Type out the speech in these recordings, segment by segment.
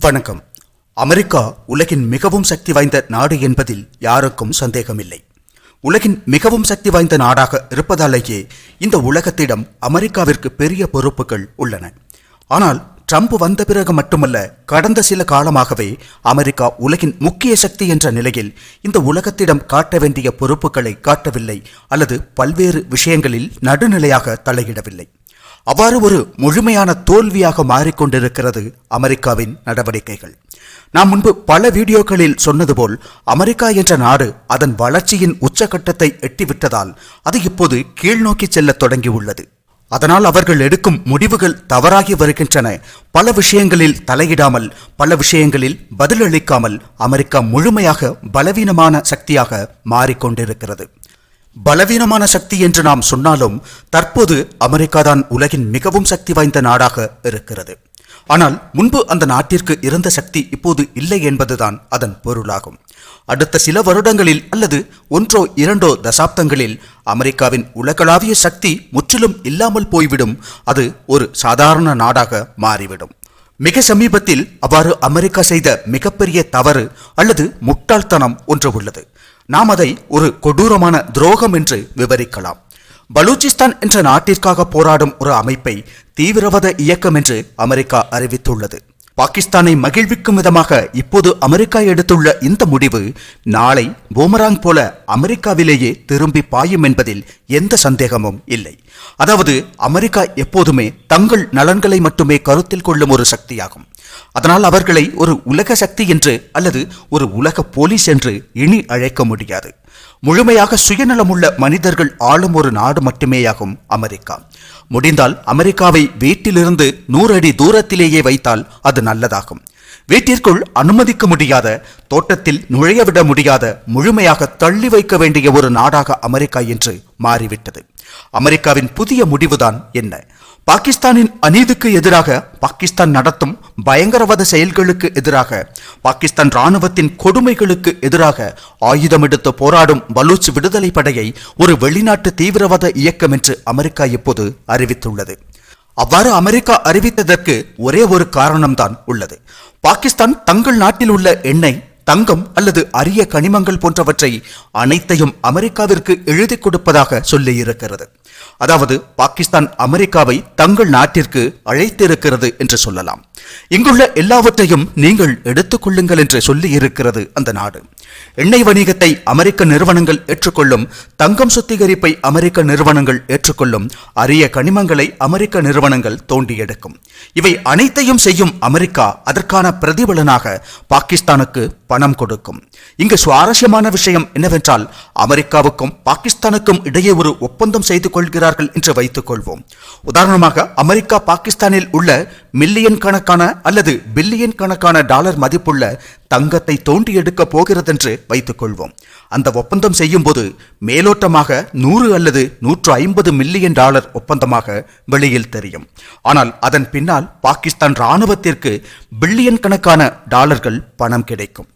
வணக்கம். அமெரிக்கா உலகின் மிகவும் சக்தி வாய்ந்த நாடு என்பதில் யாருக்கும் சந்தேகமில்லை. உலகின் மிகவும் சக்தி வாய்ந்த நாடாக இருப்பதாலேயே இந்த உலகத்திடம் அமெரிக்காவிற்கு பெரிய பொறுப்புகள் உள்ளன. ஆனால் ட்ரம்ப் வந்த பிறகு மட்டுமல்ல கடந்த சில காலமாகவே அமெரிக்கா உலகின் முக்கிய சக்தி என்ற நிலையில் இந்த உலகத்திடம் காட்ட வேண்டிய பொறுப்புகளை காட்டவில்லை அல்லது பல்வேறு விஷயங்களில் நடுநிலையாக தலையிடவில்லை. அவ்வாறு ஒரு முழுமையான தோல்வியாக மாறிக்கொண்டிருக்கிறது அமெரிக்காவின் நடவடிக்கைகள். நாம் முன்பு பல வீடியோக்களில் சொன்னது போல் அமெரிக்கா என்ற நாடு அதன் வளர்ச்சியின் உச்சகட்டத்தை எட்டிவிட்டதால் அது இப்போது கீழ்நோக்கி செல்ல தொடங்கியுள்ளது. அதனால் அவர்கள் எடுக்கும் முடிவுகள் தவறாகி வருகின்றன. பல விஷயங்களில் தலையிடாமல் பல விஷயங்களில் பதிலளிக்காமல் அமெரிக்கா முழுமையாக பலவீனமான சக்தியாக மாறிக்கொண்டிருக்கிறது. பலவீனமான சக்தி என்று நாம் சொன்னாலும் தற்போது அமெரிக்கா தான் உலகின் மிகவும் சக்தி வாய்ந்த நாடாக இருக்கிறது. ஆனால் முன்பு அந்த நாட்டிற்கு இருந்த சக்தி இப்போது இல்லை என்பதுதான் அதன் பொருளாகும். அடுத்த சில வருடங்களில் அல்லது ஒன்றோ இரண்டோ தசாப்தங்களில் அமெரிக்காவின் உலகளாவிய சக்தி முற்றிலும் இல்லாமல் போய்விடும். அது ஒரு சாதாரண நாடாக மாறிவிடும். மிக சமீபத்தில் அவ்வாறு அமெரிக்கா செய்த மிகப்பெரிய தவறு அல்லது முட்டாள்தனம் ஒன்று உள்ளது. நாம் அதை ஒரு கொடூரமான துரோகம் என்று விவரிக்கலாம். பலூச்சிஸ்தான் என்ற நாட்டிற்காக போராடும் ஒரு அமைப்பை தீவிரவாத இயக்கம் என்று அமெரிக்கா அறிவித்துள்ளது. பாகிஸ்தானை மகிழ்விக்கும் விதமாக இப்போது அமெரிக்கா எடுத்துள்ள இந்த முடிவு நாளை பூமராங் போல அமெரிக்காவிலேயே திரும்பி பாயும் என்பதில் எந்த சந்தேகமும் இல்லை. அதாவது அமெரிக்கா எப்போதுமே தங்கள் நலன்களை மட்டுமே கருத்தில் கொள்ளும் ஒரு சக்தியாகும். அதனால் அவர்களை ஒரு உலக சக்தி என்று அல்லது ஒரு உலக போலீஸ் என்று இனி அழைக்க முடியாது. முழுமையாக சுயநலமுள்ள மனிதர்கள் ஆளும் ஒரு நாடு மட்டுமேயாகும் அமெரிக்கா. முடிந்தால் அமெரிக்காவை வீட்டிலிருந்து நூறு அடி தூரத்திலேயே வைத்தால் அது நல்லதாகும். வீட்டிற்குள் அனுமதிக்க முடியாத தோட்டத்தில் நுழையவிட முடியாத முழுமையாக தள்ளி வைக்க வேண்டிய ஒரு நாடாக அமெரிக்கா என்று மாறிவிட்டது. அமெரிக்காவின் புதிய முடிவுதான் என்ன? பாகிஸ்தானின் அநீதிக்கு எதிராக பாகிஸ்தான் நடத்தும் பயங்கரவாத செயல்களுக்கு எதிராக பாகிஸ்தான் ராணுவத்தின் கொடுமைகளுக்கு எதிராக ஆயுதம் எடுத்து போராடும் பலூச் விடுதலை படையை ஒரு வெளிநாட்டு தீவிரவாத இயக்கம் என்று அமெரிக்கா இப்போது அறிவித்துள்ளது. அவ்வாறு அமெரிக்கா அறிவித்ததற்கு ஒரே ஒரு காரணம்தான் உள்ளது. பாகிஸ்தான் தங்கள் நாட்டில் உள்ள எண்ணெய் தங்கம் அல்லது அரிய கனிமங்கள் போன்றவற்றை அனைத்தையும் அமெரிக்காவிற்கு எழுதி கொடுப்பதாக சொல்லியிருக்கிறது. அதாவது பாகிஸ்தான் அமெரிக்காவை தங்கள் நாட்டிற்கு அழைத்திருக்கிறது என்று சொல்லலாம். இங்குள்ள எல்லாவற்றையும் நீங்கள் எடுத்துக்கொள்ளுங்கள் என்று சொல்லி இருக்கிறது அந்த நாடு. எண்ணெய் வணிகத்தை அமெரிக்க நிறுவனங்கள் ஏற்றுக்கொள்ளும் தங்கம் சுத்திகரிப்பை அமெரிக்க நிறுவனங்கள் ஏற்றுக்கொள்ளும் அரிய கனிமங்களை அமெரிக்க நிறுவனங்கள் தோண்டி எடுக்கும். இவை அனைத்தையும் செய்யும் அமெரிக்கா அதற்கான பிரதிபலனாக பாகிஸ்தானுக்கு பணம் கொடுக்கும். இங்கு சுவாரஸ்யமான விஷயம் என்னவென்றால் அமெரிக்காவுக்கும் பாகிஸ்தானுக்கும் இடையே ஒரு ஒப்பந்தம் செய்து கொள்கிறார்கள் என்று வைத்துக் கொள்வோம். உதாரணமாக அமெரிக்கா பாகிஸ்தானில் உள்ள மில்லியன் கணக்கான அல்லது பில்லியன் கணக்கான டாலர் மதிப்புள்ள தங்கத்தை தோண்டி எடுக்க போகிறதென்று வைத்துக்கொள்வோம். வைத்துக் கொள்வோம் அந்த ஒப்பந்தம் செய்யும்போது மேலோட்டமாக நூறு அல்லது நூற்று ஐம்பது மில்லியன் டாலர் ஒப்பந்தமாக வெளியில் தெரியும். ஆனால் அதன் பின்னால் பாகிஸ்தான் இராணுவத்திற்கு பில்லியன் கணக்கான டாலர்கள் பணம் கிடைக்கும்.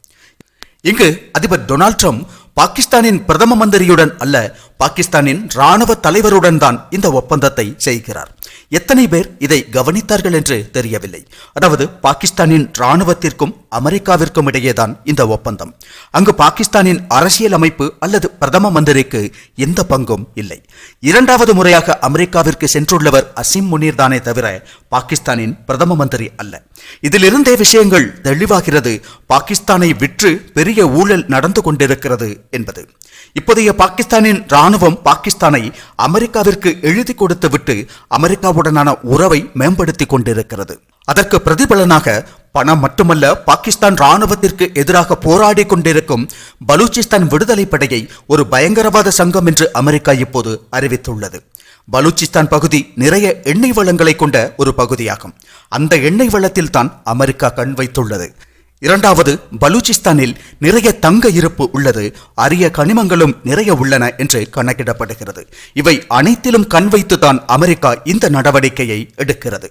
இங்கு அதிபர் டொனால்ட் ட்ரம்ப் பாகிஸ்தானின் பிரதம மந்திரியுடன் அல்ல பாகிஸ்தானின் ராணுவ தலைவருடன் தான் இந்த ஒப்பந்தத்தை செய்கிறார். எத்தனை பேர் இதை கவனித்தார்கள் என்று தெரியவில்லை. அதாவது பாகிஸ்தானின் ராணுவத்திற்கும் அமெரிக்காவிற்கும் இடையேதான் இந்த ஒப்பந்தம். அங்கு பாகிஸ்தானின் அரசியல் அமைப்பு அல்லது பிரதம மந்திரிக்கு எந்த பங்கும் இல்லை. இரண்டாவது முறையாக அமெரிக்காவிற்கு சென்றுள்ளவர் அசிம் முனீர் தானே தவிர பாகிஸ்தானின் பிரதம மந்திரி அல்ல. இதிலிருந்தே விஷயங்கள் தெளிவாகிறது. பாகிஸ்தானை விற்று பெரிய ஊழல் நடந்து கொண்டிருக்கிறது என்பது. இப்போதைய பாகிஸ்தானின் ராணுவம் பாகிஸ்தானை அமெரிக்காவிற்கு எழுதி கொடுத்து விட்டு அமெரிக்காவுடனான உறவை மேம்படுத்தி கொண்டிருக்கிறது. அதற்கு பிரதிபலனாக பணம் மட்டுமல்ல பாகிஸ்தான் ராணுவத்திற்கு எதிராக போராடி கொண்டிருக்கும் பலூச்சிஸ்தான் விடுதலை படையை ஒரு பயங்கரவாத சங்கம் என்று அமெரிக்கா இப்போது அறிவித்துள்ளது. பலூச்சிஸ்தான் பகுதி நிறைய எண்ணெய் வளங்களை கொண்ட ஒரு பகுதியாகும். அந்த எண்ணெய் வளத்தில் தான் அமெரிக்கா கண் வைத்துள்ளது. இரண்டாவது பலூச்சிஸ்தானில் நிறைய தங்க இருப்பு உள்ளது. அரிய கனிமங்களும் நிறைய உள்ளன என்று கணக்கிடப்படுகிறது. இவை அனைத்திலும் கண் வைத்துதான் அமெரிக்கா இந்த நடவடிக்கையை எடுக்கிறது.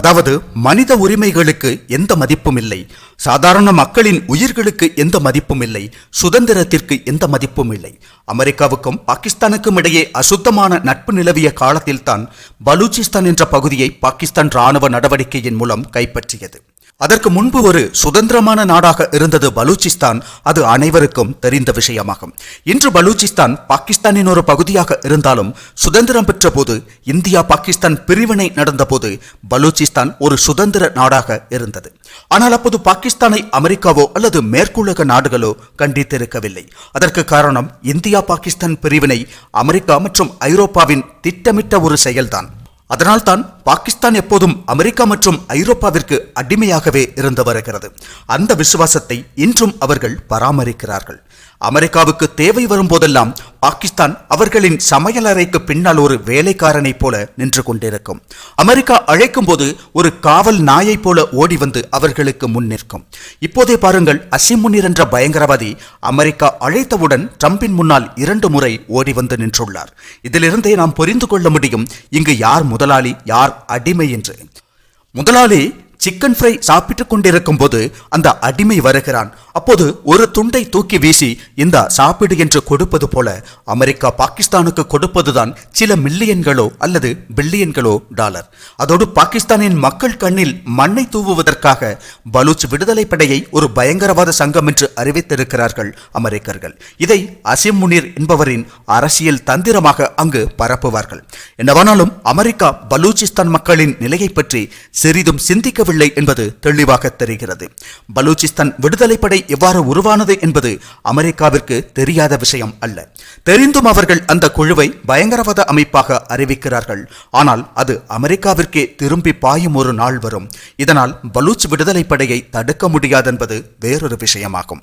அதாவது மனித உரிமைகளுக்கு எந்த மதிப்பும் இல்லை. சாதாரண மக்களின் உயிர்களுக்கு எந்த மதிப்பும் இல்லை. சுதந்திரத்திற்கு எந்த மதிப்பும் இல்லை. அமெரிக்காவுக்கும் பாகிஸ்தானுக்கும் இடையே அசுத்தமான நட்பு நிலவிய காலத்தில்தான் பலூச்சிஸ்தான் என்ற பகுதியை பாகிஸ்தான் ராணுவ நடவடிக்கையின் மூலம் கைப்பற்றியது. அதற்கு முன்பு ஒரு சுதந்திரமான நாடாக இருந்தது பலூச்சிஸ்தான். அது அனைவருக்கும் தெரிந்த விஷயமாகும். இன்று பலூச்சிஸ்தான் பாகிஸ்தானின் ஒரு பகுதியாக இருந்தாலும் சுதந்திரம் பெற்ற போது இந்தியா பாகிஸ்தான் பிரிவினை நடந்தபோது பலூச்சிஸ்தான் ஒரு சுதந்திர நாடாக இருந்தது. ஆனால் அப்போது பாகிஸ்தானை அமெரிக்காவோ அல்லது மேற்குலக நாடுகளோ கண்டித்திருக்கவில்லை. அதற்கு காரணம் இந்தியா பாகிஸ்தான் பிரிவினை அமெரிக்கா மற்றும் ஐரோப்பாவின் திட்டமிட்ட ஒரு செயல்தான். அதனால்தான் பாகிஸ்தான் எப்போதும் அமெரிக்கா மற்றும் ஐரோப்பாவிற்கு அடிமையாகவே இருந்து வருகிறது. அந்த விசுவாசத்தை இன்றும் அவர்கள் பராமரிக்கிறார்கள். அமெரிக்காவுக்கு தேவை வரும்போதெல்லாம் பாகிஸ்தான் அவர்களின் சமையலறைக்கு பின்னால் ஒரு வேலைக்காரனைப் போல நின்று கொண்டிருக்கும். அமெரிக்கா அழைக்கும் போது ஒரு காவல் நாயைப் போல ஓடி வந்து அவர்களுக்கு முன் நிற்கும். இப்போதே பாருங்கள் அசிமுனிர் என்ற பயங்கரவாதி அமெரிக்கா அழைத்தவுடன் ட்ரம்பின் முன்னால் இரண்டு முறை ஓடி வந்து நின்றுள்ளார். இதிலிருந்தே நாம் புரிந்து கொள்ள முடியும் இங்கு யார் முதலாளி யார் அடிமை என்று. முதலாளி சிக்கன் ஃப்ரை சாப்பிட்டுக் கொண்டிருக்கும் போது அந்த அடிமை வருகிறான். அப்போது ஒரு துண்டை தூக்கி வீசி இந்த சாப்பிடு என்று கொடுப்பது போல அமெரிக்கா பாகிஸ்தானுக்கு கொடுப்பதுதான் சில மில்லியன்களோ அல்லது பில்லியன்களோ டாலர். அதோடு பாகிஸ்தானின் மக்கள் கண்ணில் மண்ணை தூவுவதற்காக பலூச் விடுதலை படையை ஒரு பயங்கரவாத சங்கம் என்று அறிவித்திருக்கிறார்கள் அமெரிக்கர்கள். இதை அசிம் முனீர் என்பவரின் அரசியல் தந்திரமாக அங்கு பரப்புவார்கள். என்னவானாலும் அமெரிக்கா பலூச்சிஸ்தான் மக்களின் நிலையை பற்றி சிறிதும் சிந்திக்க சிந்திக்கவில்லை என்பது தெளிவாக தெரிகிறது. பலூச்சிஸ்தான் விடுதலை படை எவ்வாறு உருவானது என்பது அமெரிக்காவிற்கு தெரியாத விஷயம் அல்ல. தெரிந்தும் அவர்கள் அந்த குழுவை பயங்கரவாத அமைப்பாக அறிவிக்கிறார்கள். ஆனால் அது அமெரிக்காவிற்கே திரும்பி பாயும் ஒரு நாள் வரும். இதனால் பலூச் விடுதலை படையை தடுக்க முடியாதென்பது வேறொரு விஷயமாகும்.